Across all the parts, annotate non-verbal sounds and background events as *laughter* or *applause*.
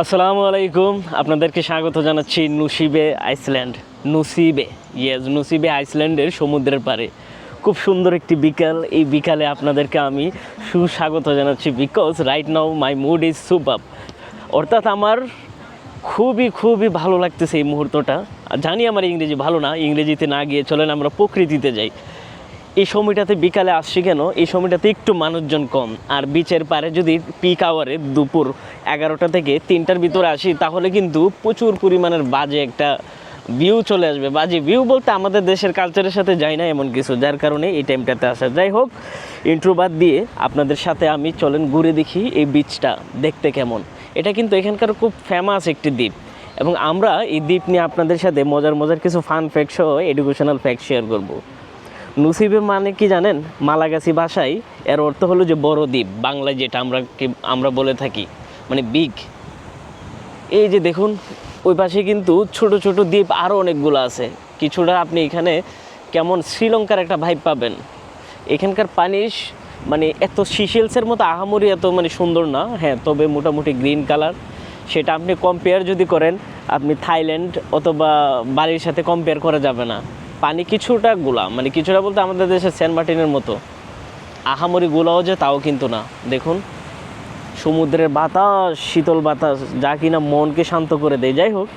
আসসালামু আলাইকুম। আপনাদেরকে স্বাগত জানাচ্ছি নুসিবে আইসল্যান্ড। নুসিবে ইয়েস নুসিবে আইসল্যান্ডের সমুদ্রের পাড়ে। খুব সুন্দর একটি বিকাল। এই বিকালে আপনাদেরকে আমি সুস্বাগত জানাচ্ছি because right now my mood is super অর্থাৎ আমার খুবই খুবই ভালো লাগতেছে এই মুহূর্তটা। জানি আমার ইংরেজি ভালো না। ইংরেজিতে না গিয়ে চলেন, আমরা প্রকৃতিতে যাই। এই সময়টাতে বিকালে আসছি কেন? এই সময়টাতে একটু মানুষজন কম। আর বিচের পারে যদি পিক আওয়ারে দুপুর এগারোটা থেকে তিনটার ভিতরে আসি, তাহলে কিন্তু প্রচুর পরিমাণের বাজে একটা ভিউ চলে আসবে। বাজে ভিউ বলতে আমাদের দেশের কালচারের সাথে যায় না এমন কিছু। যার কারণে এই টাইমটাতে আসা। যাই হোক ইন্ট্রো বাদ দিয়ে আপনাদের সাথে আমি চলেন ঘুরে দেখি এই বিচটা দেখতে কেমন। এটা কিন্তু এখানকার খুব ফেমাস একটি দ্বীপ। এবং আমরা এই দ্বীপ নিয়ে আপনাদের সাথে মজার মজার কিছু ফান ফ্যাক্ট সহ এডুকেশনাল ফ্যাক্ট শেয়ার করব। নুসিবে মানে কি জানেন? মালাগাছি ভাষায় এর অর্থ হলো যে বড় দ্বীপ, বাংলায় যেটা আমরা আমরা বলে থাকি মানে বিগ। এই যে দেখুন, ওই পাশে কিন্তু ছোট ছোট দ্বীপ আরও অনেকগুলো আছে। কিছুটা আপনি এখানে কেমন শ্রীলঙ্কার একটা ভাইব পাবেন। এখানকার পানি স- মানে এত সিশেলসের মতো আহামরি এত মানে সুন্দর না। হ্যাঁ তবে মোটামুটি গ্রিন কালার। সেটা আপনি কম্পেয়ার যদি করেন, আপনি থাইল্যান্ড অথবা বালির সাথে কম্পেয়ার করা যাবে না। পানি কিছুটা গোলা মানে কিছুটা বলতে আমাদের দেশের সেন্ট মার্টিনের মতো। আহামরি গোলাও যে তাও কিন্তু না। দেখুন, সমুদ্রের বাতাস, শীতল বাতাস, যা কিনা মনকে শান্ত করে দেয়। যাই হোক,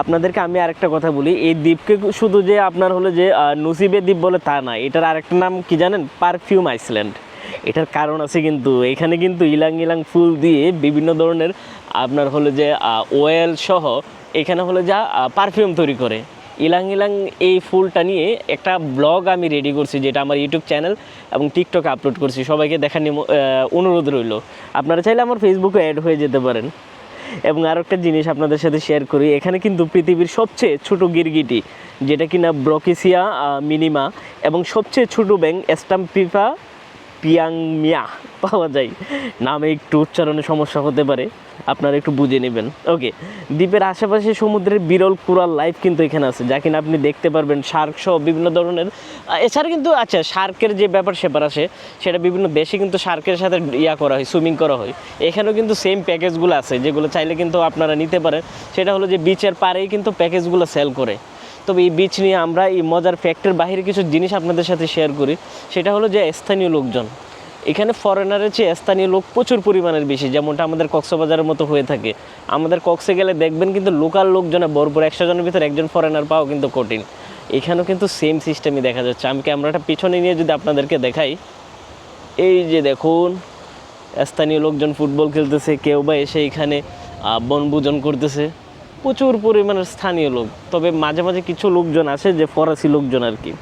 আপনাদেরকে আমি আরেকটা কথা বলি, এই দ্বীপকে শুধু যে আপনার হলো যে নসিবে দ্বীপ বলে তা না, এটার আরেকটা নাম কি জানেন? পারফিউম আইসল্যান্ড এটার কারণ আছে কিন্তু, এখানে কিন্তু ইলাং ইলাং ফুল দিয়ে বিভিন্ন ধরনের আপনার হলো যে ওয়েল সহ এখানে হলো যা পারফিউম তৈরি করে। ইলাং ইলাং এই ফুলটা নিয়ে একটা ব্লগ আমি রেডি করছি, যেটা আমার ইউটিউব চ্যানেল এবং টিকটকে আপলোড করছি। সবাইকে দেখার অনুরোধ রইল। আপনারা চাইলে আমার ফেসবুকে অ্যাড হয়ে যেতে পারেন। এবং আরও একটা জিনিস আপনাদের সাথে শেয়ার করি, এখানে কিন্তু পৃথিবীর সবচেয়ে ছোট গিরগিটি, যেটা কিনা ব্রকেসিয়া মিনিমা, এবং সবচেয়ে ছোট ব্যাং, স্টাম্পিফা পিয়াংমিয়া পাওয়া যায়। নামে একটু উচ্চারণে সমস্যা হতে পারে। আপনারা একটু বুঝে নেবেন। ওকে দ্বীপের আশেপাশে সমুদ্রের বিরল কুরাল লাইফ কিন্তু এখানে আছে, যা কিনা আপনি দেখতে পারবেন। শার্ক সহ বিভিন্ন ধরনের এছাড়া কিন্তু আচ্ছা শার্কের যে ব্যাপার সেপার আছে সেটা বিভিন্ন দেশে কিন্তু শার্কের সাথে ইয়া করা হয় সুইমিং করা হয়। এখানেও কিন্তু সেম প্যাকেজগুলো আছে, যেগুলো চাইলে কিন্তু আপনারা নিতে পারেন। সেটা হলো যে বিচের পাড়েই কিন্তু প্যাকেজগুলো সেল করে। তবে এই বিচ নিয়ে আমরা এই মজার ফ্যাক্টের বাইরে কিছু জিনিস আপনাদের সাথে শেয়ার করি। সেটা হলো যে স্থানীয় লোকজন। এখানে ফরেনারের চেয়ে স্থানীয় লোক প্রচুর পরিমাণের বেশি, যেমনটা আমাদের কক্সবাজারের মতো হয়ে থাকে। আমাদের কক্সে গেলে দেখবেন কিন্তু লোকাল লোকজনে ভরপুর, একশো জনের ভিতরে একজন ফরেনার পাওয়া কিন্তু কঠিন। এখানেও কিন্তু সেম সিস্টেমই দেখা যাচ্ছে। আমি ক্যামেরাটা পিছনে নিয়ে যদি আপনাদেরকে দেখাই, এই যে দেখুন, স্থানীয় লোকজন ফুটবল খেলতেছে, কেউ বা এসে এখানে বনভোজন করতেছে। প্রচুর পরিমাণের স্থানীয় লোক, তবে মাঝে মাঝে কিছু লোকজন আসে যে ফরাসি লোকজন আর কি।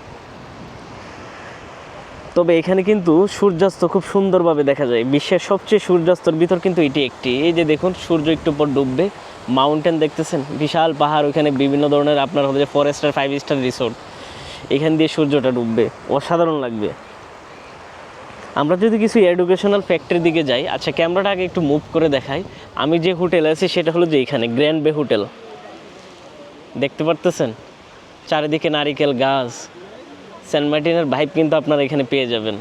তবে এখানে কিন্তু সূর্যাস্ত খুব সুন্দরভাবে দেখা যায়। বিশ্বের সবচেয়ে সূর্যাস্তর ভিতর কিন্তু এটি একটি। এই যে দেখুন, সূর্য একটু পর ডুববে। মাউন্টেন দেখতেছেন, বিশাল পাহাড়, ওখানে বিভিন্ন ধরনের আপনার হবে ফরেস্টার ফাইভ স্টার রিসোর্ট এখান দিয়ে সূর্যটা ডুববে। অসাধারণ লাগবে। আমরা যদি কিছু এডুকেশনাল ফ্যাক্টরির দিকে যাই আচ্ছা ক্যামেরাটা আগে একটু মুভ করে দেখাই। আমি যে হোটেল আছি, সেটা হলো যে এখানে গ্র্যান্ড বে হোটেল দেখতে পারতেছেন? চারিদিকে নারিকেল গাছ। সেন্ট মার্টিনের ভাইপ কিন্তু আপনারা এখানে পেয়ে যাবেন।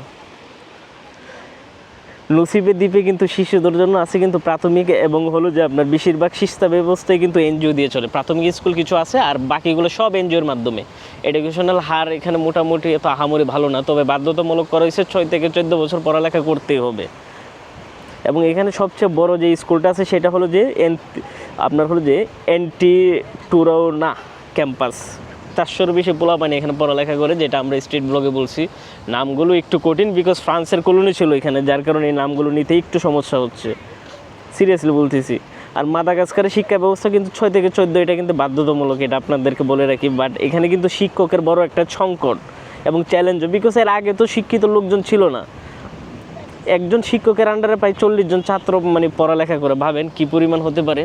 লুসিবে দ্বীপে কিন্তু শিশুদের জন্য আছে কিন্তু প্রাথমিক এবং হলো যে আপনার বেশিরভাগ শিক্ষা ব্যবস্থায় কিন্তু এনজিও দিয়ে চলে। প্রাথমিক স্কুল কিছু আছে আর বাকিগুলো সব এনজিওর মাধ্যমে। এডুকেশনাল হার এখানে মোটামুটি এত আহামরি ভালো না, তবে বাধ্যতামূলক করা হয়েছে ছয় থেকে চোদ্দ বছর পড়ালেখা করতেই হবে। এবং এখানে সবচেয়ে বড় যে স্কুলটা আছে সেটা হলো যে এন আপনার হলো যে এনটি টুরোনা ক্যাম্পাস। চারশোর বেশি পোলাপানি এখানে পড়ালেখা করে, যেটা আমরা স্ট্রিট ব্লগে বলছি। নামগুলো একটু কঠিন বিকজ ফ্রান্সের কলোনি ছিল এখানে, যার কারণে এই নামগুলো নিতে একটু সমস্যা হচ্ছে। সিরিয়াসলি বলতেছি। আর মাদাগাস্কারের শিক্ষা ব্যবস্থা কিন্তু ছয় থেকে চোদ্দ, এটা কিন্তু বাধ্যতামূলক, এটা আপনাদেরকে বলে রাখি। বাট এখানে কিন্তু শিক্ষকের বড় একটা সংকট এবং চ্যালেঞ্জও বিকজ এর আগে তো শিক্ষিত লোকজন ছিল না। একজন শিক্ষকের আন্ডারে প্রায় চল্লিশ জন ছাত্র মানে পড়ালেখা করে, ভাবেন কি পরিমাণ হতে পারে?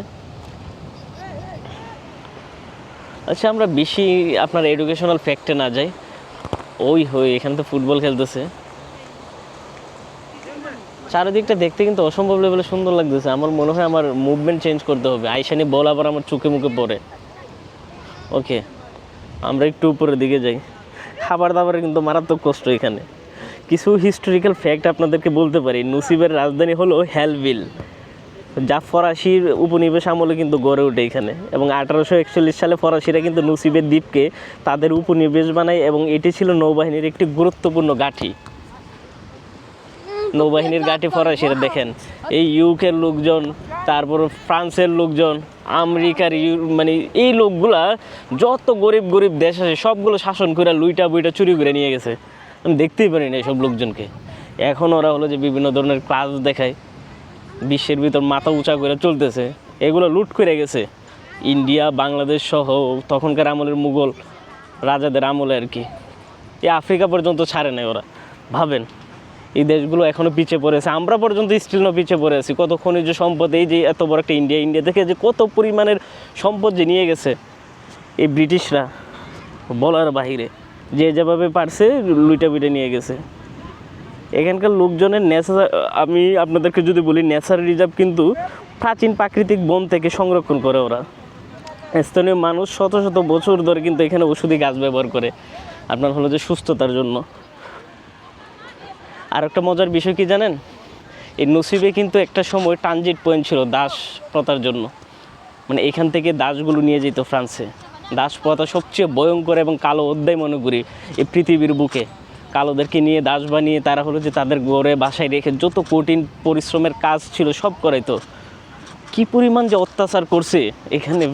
আচ্ছা আমরা বেশি আপনার এডুকেশনাল ফ্যাক্টে না যাই। ওই হই, এখানে তো ফুটবল খেলতেছে। চারিদিকটা দেখতে কিন্তু অসম্ভব লেভেলে সুন্দর লাগতেছে। আমার মনে হয় আমার মুভমেন্ট চেঞ্জ করতে হবে। আইসানি বল আবার আমার চোখে মুখে পড়ে। ওকে, আমরা একটু উপরের দিকে যাই। খাবার দাবারের কিন্তু মারাত্মক কষ্ট এখানে। কিছু হিস্টোরিক্যাল ফ্যাক্ট আপনাদেরকে বলতে পারি। নসিবের রাজধানী হলো হ্যালভিল যা ফরাসির উপনিবেশ আমলে কিন্তু গড়ে ওঠে এখানে। এবং আঠারোশো একচল্লিশ সালে ফরাসিরা কিন্তু নসিবের দ্বীপকে তাদের উপনিবেশ বানায় এবং এটি ছিল নৌবাহিনীর একটি গুরুত্বপূর্ণ গাঁঠি নৌবাহিনীর গাঁঠি ফরাসিরা, দেখেন। এই ইউকের লোকজন, তারপর ফ্রান্সের লোকজন, আমেরিকার মানে এই লোকগুলা যত গরিব গরিব দেশ আছে, সবগুলো শাসন করে লুইটা বুইটা চুরি করে নিয়ে গেছে। আমি দেখতেই পারি না এইসব লোকজনকে। এখন ওরা হলো যে বিভিন্ন ধরনের ক্লাস দেখায়। বিশ্বের ভিতর মাথা উঁচা করে চলতেছে। এগুলো লুট করে গেছে। ইন্ডিয়া, বাংলাদেশ সহ তখনকার আমলের মুঘল রাজাদের আমলে আর কি। এই আফ্রিকা পর্যন্ত ছাড়ে নাই ওরা। ভাবেন, এই দেশগুলো এখনও পিছিয়ে পড়েছে। আমরা পর্যন্ত স্টিল না পিছিয়ে পড়ে আছি। কত খনিজ সম্পদ, এই যে এত বড় একটা ইন্ডিয়া ইন্ডিয়া থেকে যে কত পরিমাণের সম্পদ যে নিয়ে গেছে। এই ব্রিটিশরা বলার বাহিরে যে যেভাবে পারছে লুইটা বিটে নিয়ে গেছে। এখানকার লোকজনের ন্যাচার আমি আপনাদেরকে যদি বলি ন্যাচার রিজার্ভ কিন্তু প্রাচীন প্রাকৃতিক বন থেকে সংরক্ষণ করে ওরা। স্থানীয় মানুষ শত শত বছর ধরে কিন্তু এখানে ওষুধি গাছ ব্যবহার করে। আপনার হলো যে সুস্থতার জন্য। আর একটা মজার বিষয় কি জানেন? এই নসিবে কিন্তু একটা সময় ট্রানজিট পয়েন্ট ছিল দাস প্রথার জন্য। মানে এখান থেকে দাসগুলো নিয়ে যেত ফ্রান্সে। দাস প্রথা সবচেয়ে ভয়ঙ্কর এবং কালো অধ্যায় মনে করি এই পৃথিবীর বুকে। কালোদেরকে নিয়ে দাস বানিয়ে তারা হলো যে তাদের গড়ে বাসায় রেখে যত কঠিন পরিশ্রমের কাজ ছিল সব করাইতো কি পরিমাণ যে অত্যাচার করছে এখানে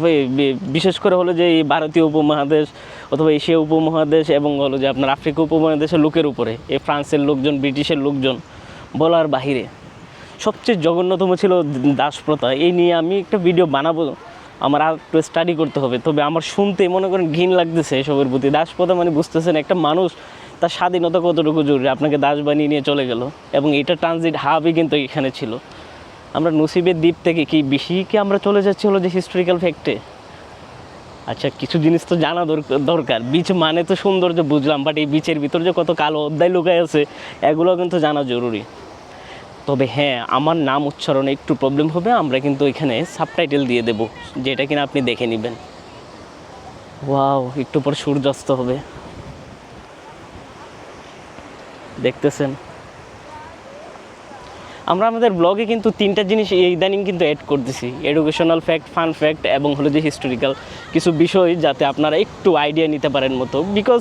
বিশেষ করে হলো যে এই ভারতীয় উপমহাদেশ অথবা এশিয়া উপমহাদেশ এবং হলো যে আপনার আফ্রিকা উপমহাদেশের লোকের উপরে, এই ফ্রান্সের লোকজন, ব্রিটিশের লোকজন, বলার বাহিরে। সবচেয়ে জঘন্যতম ছিল দাস প্রথা। এই নিয়ে আমি একটা ভিডিও বানাবো, আমার আর একটু স্টাডি করতে হবে। তবে আমার শুনতে মনে করেন ঘিন লাগতেছে এসবের প্রতি। দাস প্রথা মানে বুঝতেছেন একটা মানুষ তার স্বাধীনতা কতটুকু জরুরি? আপনাকে দাস বানিয়ে নিয়ে চলে গেল। এবং এটা ট্রানজিট হাবই কিন্তু এখানে ছিল। আমরা নসিবের দ্বীপ থেকে কি বেশি কি আমরা চলে যাচ্ছি হলো যে হিস্টোরিক্যাল ফ্যাক্টে আচ্ছা কিছু জিনিস তো জানা দরকার। বিচ মানে তো সৌন্দর্য বুঝলাম বাট এই বিচের ভিতর যে কত কালো অধ্যায় লুকায় আছে, এগুলো কিন্তু জানা জরুরি। তবে হ্যাঁ আমার নাম উচ্চারণে একটু প্রবলেম হবে, আমরা কিন্তু এখানে সাবটাইটেল দিয়ে দেব, যেটা কিনা আপনি দেখে নেবেন। ওয়াও একটু পর সূর্যাস্ত হবে। দেখতেছেন। আমরা আমাদের ব্লগে কিন্তু তিনটা জিনিস ইদানিং কিন্তু অ্যাড করতেছি। এডুকেশনাল ফ্যাক্ট ফান ফ্যাক্ট এবং হলো যে হিস্টোরিক্যাল কিছু বিষয় যাতে আপনারা একটু আইডিয়া নিতে পারেন মতো। বিকজ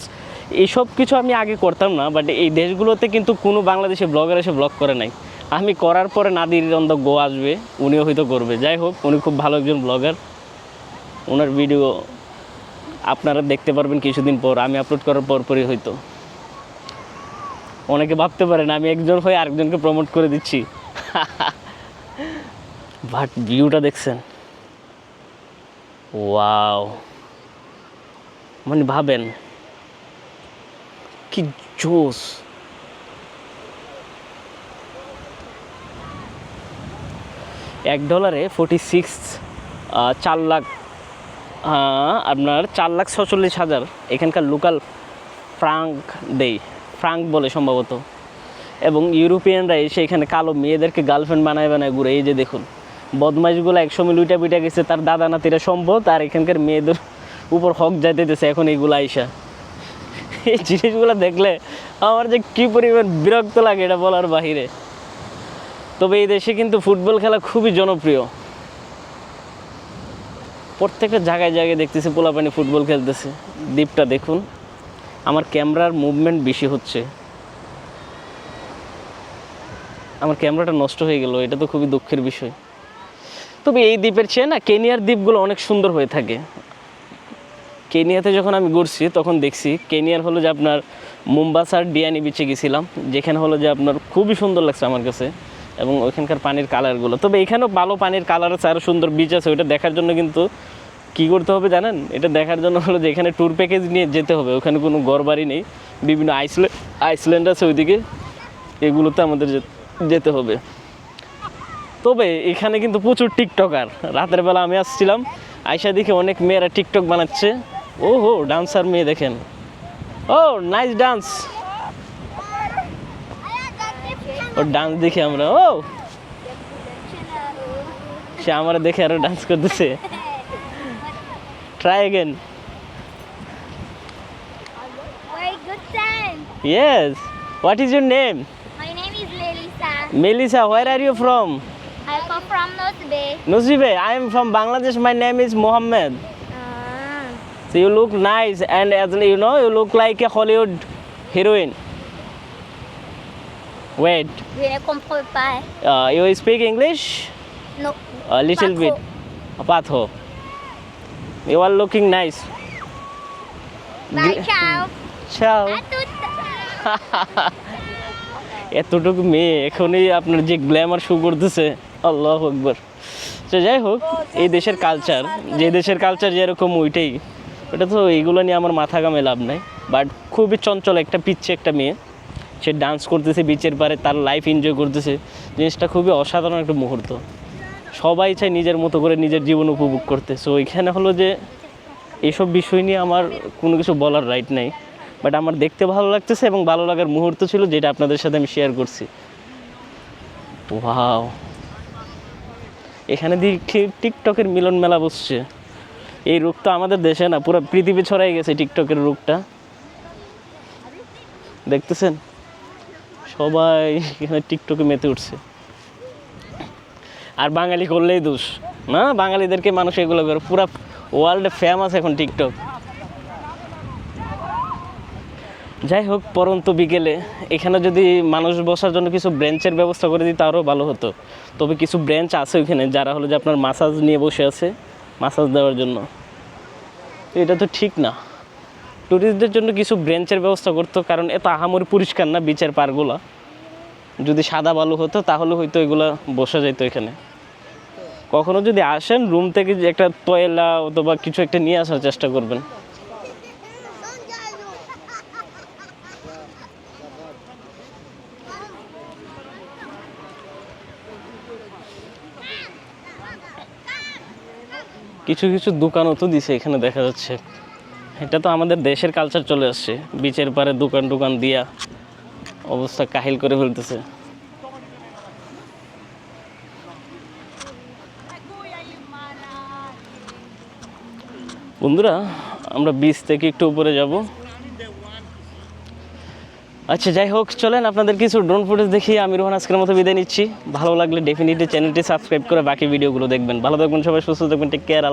এইসব কিছু আমি আগে করতাম না বাট এই দেশগুলোতে কিন্তু কোনো বাংলাদেশি ব্লগার এসে ব্লগ করে নাই। আমি করার পরে নাদির অন গো আসবে, উনিও হয়তো করবে। যাই হোক, উনি খুব ভালো একজন ব্লগার ওনার ভিডিও আপনারা দেখতে পারবেন কিছুদিন পর, আমি আপলোড করার পর পরই হয়তো। অনেকে ভাবতে পারেন আমি একজন হয়ে আরেকজনকে প্রমোট করে দিচ্ছি। বাট ভিউটা দেখছেন। ওয়াও মানে ভাবেন, কি জোস এক ডলারে ফোর্টি সিক্স চার লাখ আপনার চার লাখ ছচল্লিশ হাজার এখানকার লোকাল ফ্রাঙ্ক দেই ফ্রাঙ্ক বলে সম্ভবত। এবং ইউরোপিয়ানরা এসে এখানে কালো মেয়েদেরকে গার্লফ্রেন্ড বানায় বানায় ঘুরে, এই যে দেখুন। বদমাইশগুলো একসময় লুইটা পিটা গেছে, তার দাদা নাতিরা সম্ভব আর এখানকার মেয়েদের উপর হক যাইতেছে এখন এইগুলো আইসা। এই জিনিসগুলো দেখলে আমার যে কী পরিমাণ বিরক্ত লাগে এটা বলার বাহিরে। তবে এই দেশে কিন্তু ফুটবল খেলা খুবই জনপ্রিয়। প্রত্যেকটা জায়গায় জায়গায় দেখতেছি পোলাপানি ফুটবল খেলতেছে। দ্বীপটা দেখুন। আমার ক্যামেরার মুভমেন্ট বেশি হচ্ছে। আমার ক্যামেরাটা নষ্ট হয়ে গেল, এটা তো খুবই দুঃখের বিষয়। তবে এই দ্বীপের চেয়ে না, কেনিয়ার দ্বীপগুলো অনেক সুন্দর হয়ে থাকে। কেনিয়াতে যখন আমি ঘুরছি, তখন দেখছি কেনিয়ার হলো যে আপনার মুম্বাসার ডিয়ানি বিচে গেছিলাম, যেখানে হলো যে আপনার খুবই সুন্দর লাগছে আমার কাছে, এবং ওইখানকার পানির কালারগুলো তবে এখানেও ভালো পানির কালার আছে আরও সুন্দর বিচ আছে, ওইটা দেখার জন্য কিন্তু কী করতে হবে জানেন? এটা দেখার জন্য হলো যে এখানে ট্যুর প্যাকেজ নিয়ে যেতে হবে। ওখানে কোনো ঘর বাড়ি নেই। বিভিন্ন আইসল্যান্ড আইসল্যান্ড আছে ওইদিকে। এগুলোতে আমাদের যেতে হবে। তবে এখানে কিন্তু প্রচুর টিকটকার রাতের বেলা আমি আসছিলাম। আয়সা দেখে অনেক মেয়েরা টিকটক বানাচ্ছে। ও হো ডান্সার মেয়ে দেখেন। ও নাইস ডান্স ও ডান্স দেখে আমরা। ও! সে আমার দেখে আরও ডান্স করতেছে। Try again. Very good time. Yes. What is your name? My name is Melissa. Melissa, where are you from? I come from North Bay. Nusibe, I am from Bangladesh. My name is Mohammed. Ah. So you look nice and as you know, you look like a Hollywood heroine. Wait. Je ne comprends pas. Uh, you speak English? No. A little Patho. bit. Patho. You are looking nice. Bye, ciao. *laughs* Ciao. *laughs* এতটুকু মেয়ে এখনই আপনার যে Glamour show করতেছে আল্লাহ আকবর। তো যাই হোক এই দেশের কালচার যে দেশের কালচার যেরকম ওইটাই। ওটা তো এইগুলো নিয়ে আমার মাথা কামে লাভ নাই। বাট খুবই চঞ্চল একটা পিচ্ছে একটা মেয়ে। সে ডান্স করতেছে বিচের পারে তার লাইফ এনজয় করতেছে। জিনিসটা খুবই অসাধারণ একটা মুহূর্ত। সবাই চায় নিজের মতো করে নিজের জীবন উপভোগ করতে। সো এখানে হলো যে এইসব বিষয় নিয়ে আমার কোনো কিছু বলার রাইট নাই। বাট আমার দেখতে ভালো লাগতেছে এবং ভালো লাগার মুহূর্ত ছিল যেটা আপনাদের সাথে আমি শেয়ার করছি। ওয়াও এখানে দেখি টিকটকের মিলন মেলা বসছে। এই রোগ তো আমাদের দেশে না, পুরো পৃথিবী ছড়াই গেছে টিকটকের রোগটা দেখতেছেন? সবাই এখানে টিকটকে মেতে উঠছে। আর বাঙালি করলেই দোষ। না? বাঙালিদেরকে মানুষ এগুলো করে। পুরো ওয়ার্ল্ডে ফেমাস এখন টিকটক যাই হোক, পরন্ত বিকেলে এখানে যদি মানুষ বসার জন্য কিছু ব্রেঞ্চের ব্যবস্থা করে দিতে আরও ভালো হতো। তবে কিছু ব্রেঞ্চ আছে ওইখানে, যারা হলো যে আপনার মাসাজ নিয়ে বসে আছে মাসাজ দেওয়ার জন্য। এটা তো ঠিক না। ট্যুরিস্টদের জন্য কিছু ব্রেঞ্চের ব্যবস্থা করতো, কারণ এত আহামরি পরিষ্কার না বিচের পারগুলা যদি সাদা বালু হতো, তাহলে হয়তো এগুলা বসা যেত এখানে। কখনো যদি আসেন রুম থেকে একটা তয়লা অথবা কিছু একটা নিয়ে আসার চেষ্টা করবেন। কিছু কিছু দোকানও তো দিছে এখানে দেখা যাচ্ছে। এটা তো আমাদের দেশের কালচার চলে আসছে। বিচের পারে দোকান টোকান দিয়া অবস্থা কাহিল করে ফেলতেছে। বন্ধুরা, আমরা বিচ থেকে একটু উপরে যাব। আচ্ছা যাই হোক, চলেন আপনাদের কিছু ড্রোন ফুটেজ দেখি, আমি রোহন আজকের মতো বিদায় নিচ্ছি। ভালো লাগলে ডেফিনেটলি চ্যানেলটি সাবস্ক্রাইব করে বাকি ভিডিওগুলো দেখবেন। ভালো থাকবেন সবাই, সুস্থ থাকবেন টেক কেয়ার